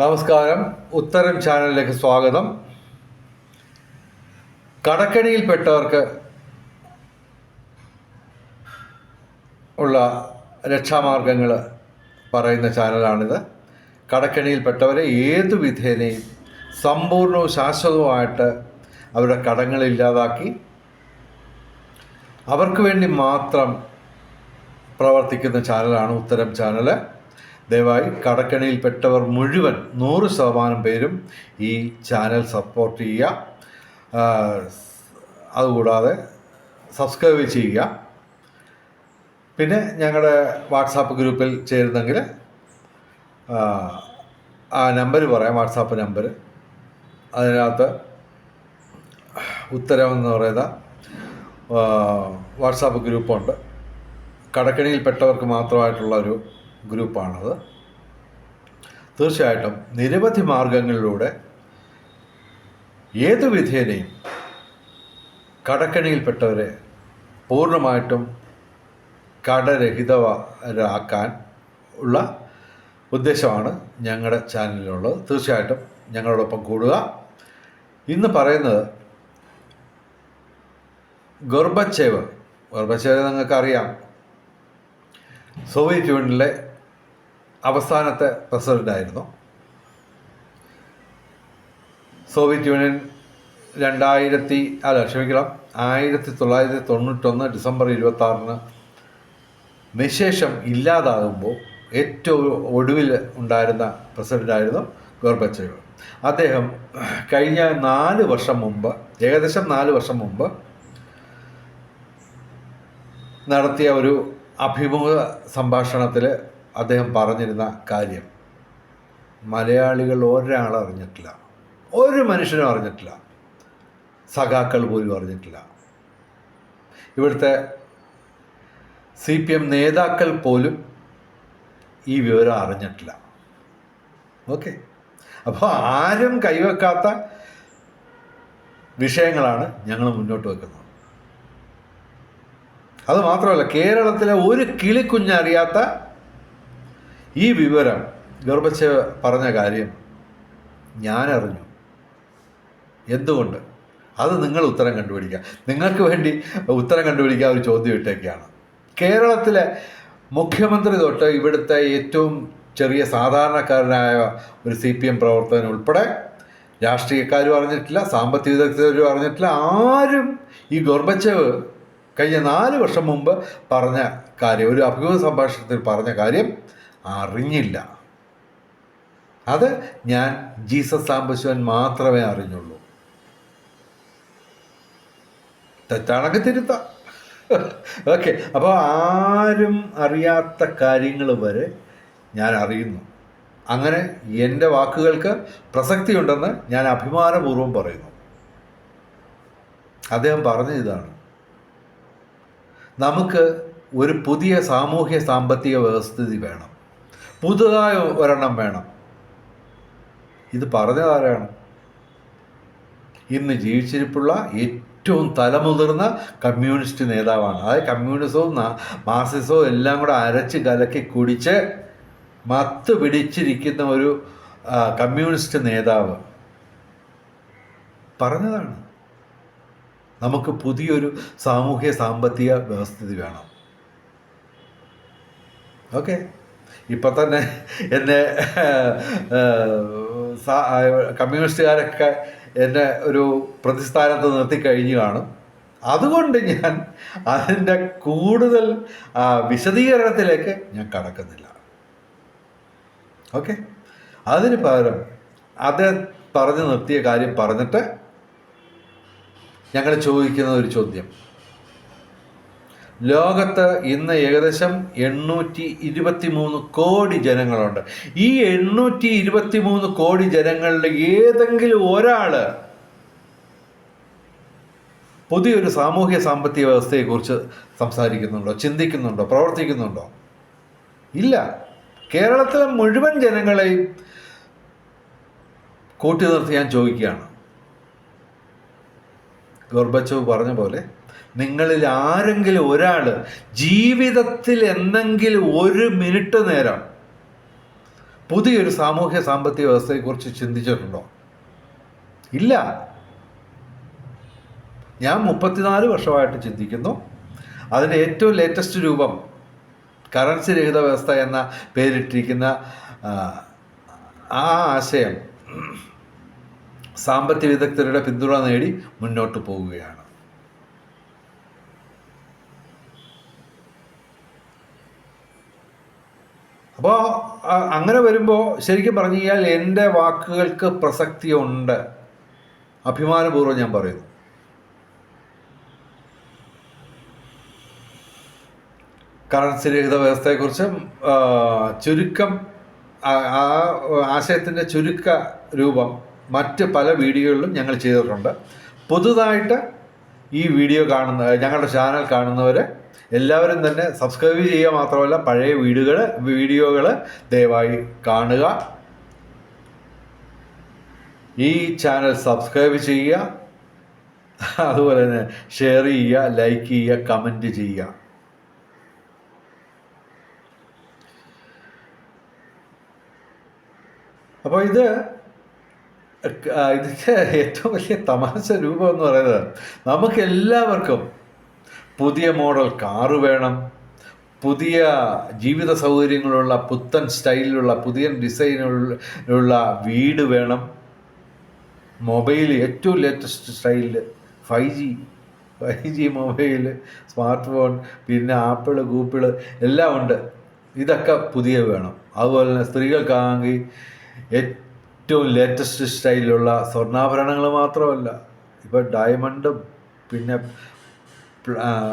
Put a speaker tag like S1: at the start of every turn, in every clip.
S1: നമസ്കാരം. ഉത്തരം ചാനലിലേക്ക് സ്വാഗതം. കടക്കണിയിൽപ്പെട്ടവർക്ക് ഉള്ള രക്ഷാമാർഗങ്ങൾ പറയുന്ന ചാനലാണിത്. കടക്കണിയിൽപ്പെട്ടവരെ ഏതു വിധേനയും സമ്പൂർണവും ശാശ്വതവുമായിട്ട് അവരുടെ കടങ്ങൾ ഇല്ലാതാക്കി അവർക്ക് വേണ്ടി മാത്രം പ്രവർത്തിക്കുന്ന ചാനലാണ് ഉത്തരം ചാനൽ ദയവായി കടക്കണിയിൽപ്പെട്ടവർ മുഴുവൻ നൂറ് ശതമാനം പേരും ഈ ചാനൽ സപ്പോർട്ട് ചെയ്യുക. അതുകൂടാതെ സബ്സ്ക്രൈബ് ചെയ്യുക. പിന്നെ ഞങ്ങളുടെ വാട്സാപ്പ് ഗ്രൂപ്പിൽ ചേരുന്നെങ്കിൽ ആ, നമ്പർ പറയാം വാട്സാപ്പ് നമ്പർ അതിനകത്ത് ഉത്തരം എന്ന് പറയുന്ന വാട്സാപ്പ് ഗ്രൂപ്പുണ്ട്. കടക്കണിയിൽപ്പെട്ടവർക്ക് മാത്രമായിട്ടുള്ള ഒരു ഗ്രൂപ്പാണത്. തീർച്ചയായിട്ടും നിരവധി മാർഗങ്ങളിലൂടെ ഏതു വിധേനയും കടക്കണിയിൽപ്പെട്ടവരെ പൂർണമായിട്ടും കടരഹിതരാക്കാൻ ഉള്ള ഉദ്ദേശമാണ് ഞങ്ങളുടെ ചാനലിലുള്ളത്. തീർച്ചയായിട്ടും ഞങ്ങളോടൊപ്പം കൂടുക. ഇന്ന് പറയുന്നത് ഗർഭച്ചേവ് ഗർഭച്ചേവ് നിങ്ങൾക്കറിയാം. സോവിയറ്റ് യൂണിയനിലെ അവസാനത്തെ പ്രസിഡന്റായിരുന്നു സോവിയറ്റ് യൂണിയൻ രണ്ടായിരത്തി അല്ല ക്ഷമിക്കണം ആയിരത്തി തൊള്ളായിരത്തി തൊണ്ണൂറ്റൊന്ന് ഡിസംബർ ഇരുപത്തി ആറിന് നിശേഷം ഇല്ലാതാകുമ്പോൾ ഏറ്റവും ഒടുവിൽ ഉണ്ടായിരുന്ന പ്രസിഡന്റായിരുന്നു ഗോർബച്ചേവ്. അദ്ദേഹം കഴിഞ്ഞ നാല് വർഷം മുമ്പ് ഏകദേശം നാല് വർഷം മുമ്പ് നടത്തിയ ഒരു അഭിമുഖ സംഭാഷണത്തിൽ അദ്ദേഹം പറഞ്ഞിരുന്ന കാര്യം. മലയാളികൾ ഒരാൾ അറിഞ്ഞിട്ടില്ല. ഒരു മനുഷ്യനും അറിഞ്ഞിട്ടില്ല. സഖാക്കൾ പോലും അറിഞ്ഞിട്ടില്ല. ഇവിടുത്തെ സി പി എം നേതാക്കൾ പോലും ഈ വിവരം അറിഞ്ഞിട്ടില്ല. ഓക്കെ. അപ്പോൾ ആരും കൈവെക്കാത്ത വിഷയങ്ങളാണ് ഞങ്ങൾ മുന്നോട്ട് വെക്കുന്നത്. അത് മാത്രമല്ല കേരളത്തിലെ ഒരു കിളിക്കുഞ്ഞറിയാത്ത ഈ വിവരം ഗർഭച്ഛ പറഞ്ഞ കാര്യം ഞാനറിഞ്ഞു. എന്തുകൊണ്ട്? അത് നിങ്ങൾ ഉത്തരം കണ്ടുപിടിക്കുക നിങ്ങൾക്ക് വേണ്ടി ഉത്തരം കണ്ടുപിടിക്കാൻ ഒരു ചോദ്യം ഇട്ടേക്കാണ്. കേരളത്തിലെ മുഖ്യമന്ത്രി തൊട്ട് ഇവിടുത്തെ ഏറ്റവും ചെറിയ സാധാരണക്കാരനായ ഒരു സി പി എം പ്രവർത്തകൻ ഉൾപ്പെടെ രാഷ്ട്രീയക്കാരും അറിഞ്ഞിട്ടില്ല സാമ്പത്തിക വിദഗ്ധരും അറിഞ്ഞിട്ടില്ല ആരും ഈ ഗോർബച്ചവ് കഴിഞ്ഞ നാല് വർഷം മുമ്പ് പറഞ്ഞ കാര്യം ഒരു അഭിമുഖ സംഭാഷണത്തിൽ പറഞ്ഞ കാര്യം അറിഞ്ഞില്ല. അത് ഞാൻ ജീസസ് സാംബശിവൻ മാത്രമേ അറിഞ്ഞുള്ളൂ. തെറ്റാണെങ്കിൽ തിരുത്താം. ഓക്കെ അപ്പോൾ ആരും അറിയാത്ത കാര്യങ്ങൾ വരെ ഞാൻ അറിയുന്നു. അങ്ങനെ എന്റെ വാക്കുകൾക്ക് പ്രസക്തിയുണ്ടെന്ന് ഞാൻ അഭിമാനപൂർവം പറയുന്നു. അദ്ദേഹം പറഞ്ഞ ഇതാണ്. നമുക്ക് ഒരു പുതിയ സാമൂഹ്യ സാമ്പത്തിക വ്യവസ്ഥിതി വേണം. പുതുതായ ഒരെണ്ണം വേണം. ഇത് പറഞ്ഞതാരാണ് ഇന്ന് ജീവിച്ചിരിപ്പുള്ള ഏറ്റവും തലമുതിർന്ന കമ്മ്യൂണിസ്റ്റ് നേതാവാണ്. അതായത് കമ്മ്യൂണിസവും മാർസിസവും എല്ലാം കൂടെ അരച്ച് കലക്കി കുടിച്ച് മത്ത് പിടിച്ചിരിക്കുന്ന ഒരു കമ്മ്യൂണിസ്റ്റ് നേതാവ്. പറഞ്ഞതാണ്. നമുക്ക് പുതിയൊരു സാമൂഹ്യ സാമ്പത്തിക വ്യവസ്ഥിതി വേണം. ഓക്കെ? ഇപ്പം തന്നെ എന്നെ കമ്മ്യൂണിസ്റ്റുകാരൊക്കെ എന്നെ ഒരു പ്രതിസ്ഥാനത്ത് നിർത്തി കഴിഞ്ഞു കാണും. അതുകൊണ്ട് ഞാൻ അതിന്റെ കൂടുതൽ വിശദീകരണത്തിലേക്ക് ഞാൻ കടക്കുന്നില്ല. ഓക്കെ? അതിന് പകരം അദ്ദേഹം പറഞ്ഞു നിർത്തിയ കാര്യം പറഞ്ഞിട്ട് ഞങ്ങൾ ചോദിക്കുന്ന ഒരു ചോദ്യം. ലോകത്ത് ഇന്ന് ഏകദേശം എണ്ണൂറ്റി ഇരുപത്തി മൂന്ന് കോടി ജനങ്ങളുണ്ട്. ഈ എണ്ണൂറ്റി ഇരുപത്തി മൂന്ന് കോടി ജനങ്ങളിൽ ഏതെങ്കിലും ഒരാൾ പുതിയൊരു സാമൂഹ്യ സാമ്പത്തിക വ്യവസ്ഥയെക്കുറിച്ച് സംസാരിക്കുന്നുണ്ടോ ചിന്തിക്കുന്നുണ്ടോ പ്രവർത്തിക്കുന്നുണ്ടോ? ഇല്ല. കേരളത്തിലെ മുഴുവൻ ജനങ്ങളെയും കൂട്ടി നിർത്തി ഞാൻ ചോദിക്കുകയാണ്. ഗോർബച്ചവ് പറഞ്ഞ പോലെ നിങ്ങളിൽ ആരെങ്കിലും ഒരാൾ ജീവിതത്തിൽ എന്തെങ്കിലും ഒരു മിനിറ്റ് നേരം പുതിയൊരു സാമൂഹ്യ സാമ്പത്തിക വ്യവസ്ഥയെക്കുറിച്ച് ചിന്തിച്ചിട്ടുണ്ടോ? ഇല്ല. ഞാൻ മുപ്പത്തിനാല് വർഷമായിട്ട് ചിന്തിക്കുന്നു. അതിന്റെ ഏറ്റവും ലേറ്റസ്റ്റ് രൂപം കറൻസി രഹിത വ്യവസ്ഥ എന്ന പേരിട്ടിരിക്കുന്ന ആ, ആശയം സാമ്പത്തിക വിദഗ്ധരുടെ പിന്തുണ നേടി മുന്നോട്ട് പോവുകയാണ്. അപ്പോൾ അങ്ങനെ വരുമ്പോൾ ശരിക്കും പറഞ്ഞു കഴിഞ്ഞാൽ എന്റെ വാക്കുകൾക്ക് പ്രസക്തിയുണ്ട്. അഭിമാനപൂർവം ഞാൻ പറയുന്നു. കറൻസി രഹിത വ്യവസ്ഥയെക്കുറിച്ച് ചുരുക്കം ആ- ആശയത്തിന്റെ ചുരുക്ക രൂപം മറ്റ് പല വീഡിയോകളിലും ഞങ്ങൾ ചെയ്തിട്ടുണ്ട്. പുതുതായിട്ട് ഈ വീഡിയോ കാണുന്ന ഞങ്ങളുടെ ചാനൽ കാണുന്നവർ എല്ലാവരും തന്നെ സബ്സ്ക്രൈബ് ചെയ്യുക മാത്രമല്ല പഴയ വീടുകൾ വീഡിയോകൾ ദയവായി കാണുക. ഈ ചാനൽ സബ്സ്ക്രൈബ് ചെയ്യുക. അതുപോലെ തന്നെ ഷെയർ ചെയ്യുക ലൈക്ക് ചെയ്യുക കമന്റ് ചെയ്യുക. അപ്പോൾ ഇത് ഇതിന്റെ ഏറ്റവും വലിയ തമാശ രൂപം എന്ന് പറയുന്നത് നമുക്ക് എല്ലാവർക്കും പുതിയ മോഡൽ കാറ് വേണം. പുതിയ ജീവിത സൗകര്യങ്ങളുള്ള പുത്തൻ സ്റ്റൈലിലുള്ള പുതിയ ഡിസൈനുള്ള വീട് വേണം. മൊബൈൽ ഏറ്റവും ലേറ്റസ്റ്റ് സ്റ്റൈലിൽ five G five G mobile smart phone പിന്നെ ആപ്പിൾ ഗൂപ്പിൾ എല്ലാം ഉണ്ട്. ഇതൊക്കെ പുതിയ വേണം. അതുപോലെ തന്നെ സ്ത്രീകൾക്കാണെങ്കിൽ ഏറ്റവും ലേറ്റസ്റ്റ് സ്റ്റൈലിലുള്ള സ്വർണാഭരണങ്ങൾ മാത്രമല്ല ഇപ്പോൾ ഡയമണ്ടും പിന്നെ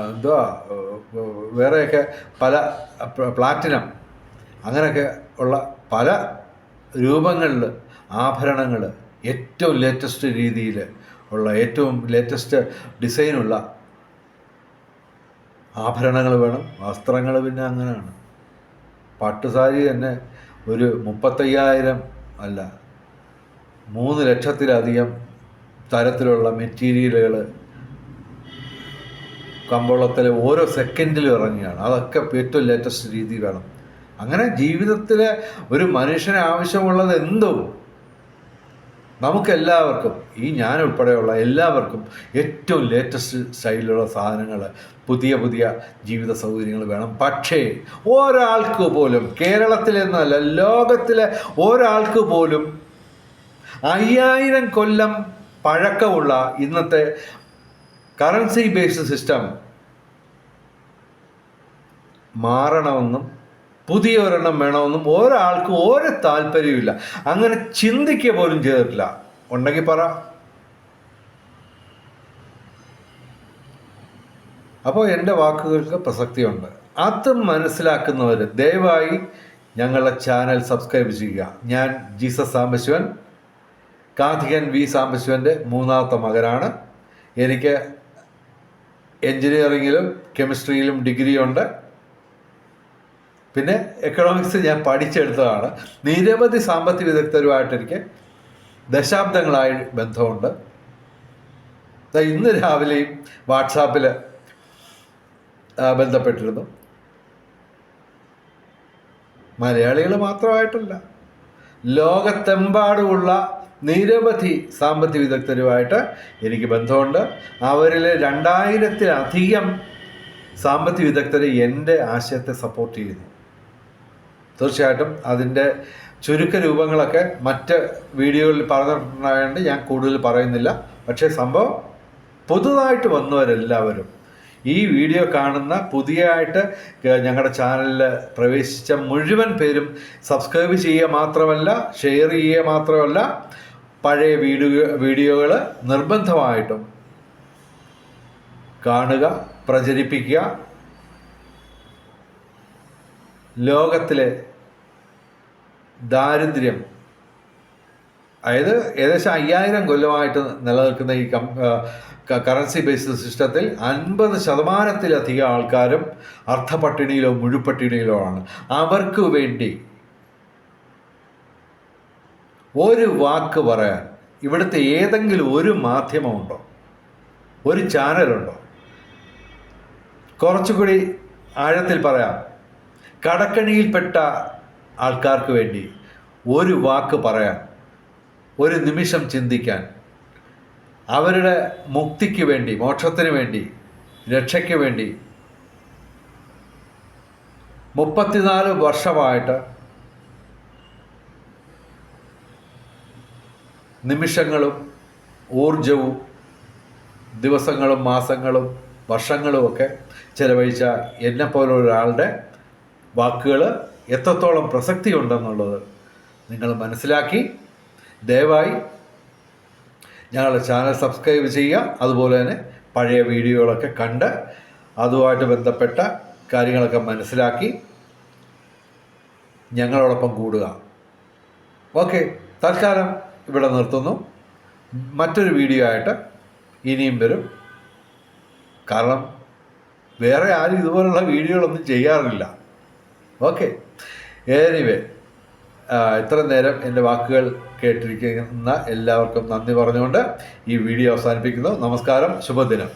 S1: എന്തുവാ വേറെയൊക്കെ പല പ്ലാറ്റിനം അങ്ങനെയൊക്കെ ഉള്ള പല രൂപങ്ങളിൽ ആഭരണങ്ങൾ ഏറ്റവും ലേറ്റസ്റ്റ് രീതിയിൽ ഉള്ള ഏറ്റവും ലേറ്റസ്റ്റ് ഡിസൈനുള്ള ആഭരണങ്ങൾ വേണം. വസ്ത്രങ്ങൾ പിന്നെ അങ്ങനെയാണ്. പട്ടുസാരി തന്നെ ഒരു മുപ്പത്തയ്യായിരം അല്ല മൂന്ന് ലക്ഷത്തിലധികം തരത്തിലുള്ള മെറ്റീരിയലുകൾ കമ്പോളത്തിലെ ഓരോ സെക്കൻഡിലും ഇറങ്ങിയാണ് അതൊക്കെ ഏറ്റവും ലേറ്റസ്റ്റ് രീതിയിൽ വേണം. അങ്ങനെ ജീവിതത്തിൽ ഒരു മനുഷ്യന് ആവശ്യമുള്ളത് എന്തും നമുക്കെല്ലാവർക്കും ഈ ഞാൻ ഉൾപ്പെടെയുള്ള എല്ലാവർക്കും ഏറ്റവും ലേറ്റസ്റ്റ് സ്റ്റൈലിലുള്ള സാധനങ്ങൾ പുതിയ പുതിയ ജീവിത സൗകര്യങ്ങൾ വേണം. പക്ഷേ ഒരാൾക്ക് പോലും കേരളത്തിലെന്നല്ല ലോകത്തിലെ ഒരാൾക്ക് പോലും അയ്യായിരം കൊല്ലം പഴക്കമുള്ള ഇന്നത്തെ കറൻസി ബേസ്ഡ് സിസ്റ്റം മാറണമെന്നും പുതിയ ഒരെണ്ണം വേണമെന്നും ഒരാൾക്കും ഒരു താല്പര്യമില്ല അങ്ങനെ ചിന്തിക്കുക പോലും ചെയ്തിട്ടില്ല. ഉണ്ടെങ്കിൽ പറ. അപ്പോൾ എന്റെ വാക്കുകൾക്ക് പ്രസക്തിയുണ്ട്. അത് മനസ്സിലാക്കുന്നവർ ദയവായി ഞങ്ങളുടെ ചാനൽ സബ്സ്ക്രൈബ് ചെയ്യുക. ഞാൻ ജീസസ് സാംബശിവൻ. കാർത്തികൻ വി സാംബശിവന്റെ മൂന്നാമത്തെ മകനാണ്. എനിക്ക് എൻജിനീയറിങ്ങിലും കെമിസ്ട്രിയിലും ഡിഗ്രി ഉണ്ട് പിന്നെ എക്കണോമിക്സ് ഞാൻ പഠിച്ചെടുത്തതാണ്. നിരവധി സാമ്പത്തിക വിദഗ്ധരുമായിട്ട് എനിക്ക് ദശാബ്ദങ്ങളായി ബന്ധമുണ്ട്. ഇന്ന് രാവിലെയും വാട്സാപ്പിൽ ബന്ധപ്പെട്ടിരുന്നു. മലയാളികൾ മാത്രമായിട്ടല്ല ലോകത്തെമ്പാടുമുള്ള നിരവധി സാമ്പത്തിക വിദഗ്ധരുമായിട്ട് എനിക്ക് ബന്ധമുണ്ട്. അവരിൽ രണ്ടായിരത്തിലധികം സാമ്പത്തിക വിദഗ്ധർ എന്റെ ആശയത്തെ സപ്പോർട്ട് ചെയ്യുന്നു. തീർച്ചയായിട്ടും അതിന്റെ ചുരുക്ക രൂപങ്ങളൊക്കെ മറ്റ് വീഡിയോകളിൽ പറഞ്ഞിട്ടുണ്ടായതുകൊണ്ട് ഞാൻ കൂടുതൽ പറയുന്നില്ല. പക്ഷേ സംഭവം പുതുതായിട്ട് വന്നവരെല്ലാവരും ഈ വീഡിയോ കാണുന്ന പുതിയതായിട്ട് ഞങ്ങളുടെ ചാനലിൽ പ്രവേശിച്ച മുഴുവൻ പേരും സബ്സ്ക്രൈബ് ചെയ്യുക മാത്രമല്ല ഷെയർ ചെയ്യുക മാത്രമല്ല പഴയ വീഡിയോ വീഡിയോകൾ നിർബന്ധമായിട്ടും കാണുക പ്രചരിപ്പിക്കുക. ലോകത്തിലെ ദാരിദ്ര്യം അതായത് ഏകദേശം അയ്യായിരം കൊല്ലമായിട്ട് നിലനിൽക്കുന്ന ഈ കം കറൻസി ബേസ്ഡ് സിസ്റ്റത്തിൽ അൻപത് ശതമാനത്തിലധികം ആൾക്കാരും അർത്ഥപട്ടിണിയിലോ മുഴുപട്ടിണിയിലോ ആണ്. അവർക്ക് വേണ്ടി ഒരു വാക്ക് പറയാൻ ഇവിടുത്തെ ഏതെങ്കിലും ഒരു മാധ്യമമുണ്ടോ? ഒരു ചാനലുണ്ടോ? കുറച്ചുകൂടി ആഴത്തിൽ പറയാം. കടക്കണിയിൽപ്പെട്ട ആൾക്കാർക്ക് വേണ്ടി ഒരു വാക്ക് പറയാൻ ഒരു നിമിഷം ചിന്തിക്കാൻ അവരുടെ മുക്തിക്ക് വേണ്ടി മോക്ഷത്തിന് വേണ്ടി രക്ഷയ്ക്ക് വേണ്ടി മുപ്പത്തിനാല് വർഷമായിട്ട് നിമിഷങ്ങളും ഊർജവും ദിവസങ്ങളും മാസങ്ങളും വർഷങ്ങളുമൊക്കെ ചെലവഴിച്ച എന്നെപ്പോലെ ഒരാളുടെ വാക്കുകൾ എത്രത്തോളം പ്രസക്തി ഉണ്ടെന്നുള്ളത് നിങ്ങൾ മനസ്സിലാക്കി. ദയവായി ഞങ്ങളുടെ ചാനൽ സബ്സ്ക്രൈബ് ചെയ്യുക. അതുപോലെ തന്നെ പഴയ വീഡിയോകളൊക്കെ കണ്ട് അതുമായിട്ട് ബന്ധപ്പെട്ട കാര്യങ്ങളൊക്കെ മനസ്സിലാക്കി ഞങ്ങളോടൊപ്പം കൂടുക. ഓക്കെ തൽക്കാലം ഇവിടെ നിർത്തുന്നു. മറ്റൊരു വീഡിയോ ആയിട്ട് ഇനിയും വരും. കാരണം വേറെ ആരും ഇതുപോലുള്ള വീഡിയോകളൊന്നും ചെയ്യാറില്ല. ഓക്കെ. എനിവേ ഇത്ര നേരം എന്റെ വാക്കുകൾ കേട്ടിരിക്കുന്ന എല്ലാവർക്കും നന്ദി പറഞ്ഞുകൊണ്ട് ഈ വീഡിയോ അവസാനിപ്പിക്കുന്നു. നമസ്കാരം. ശുഭദിനം.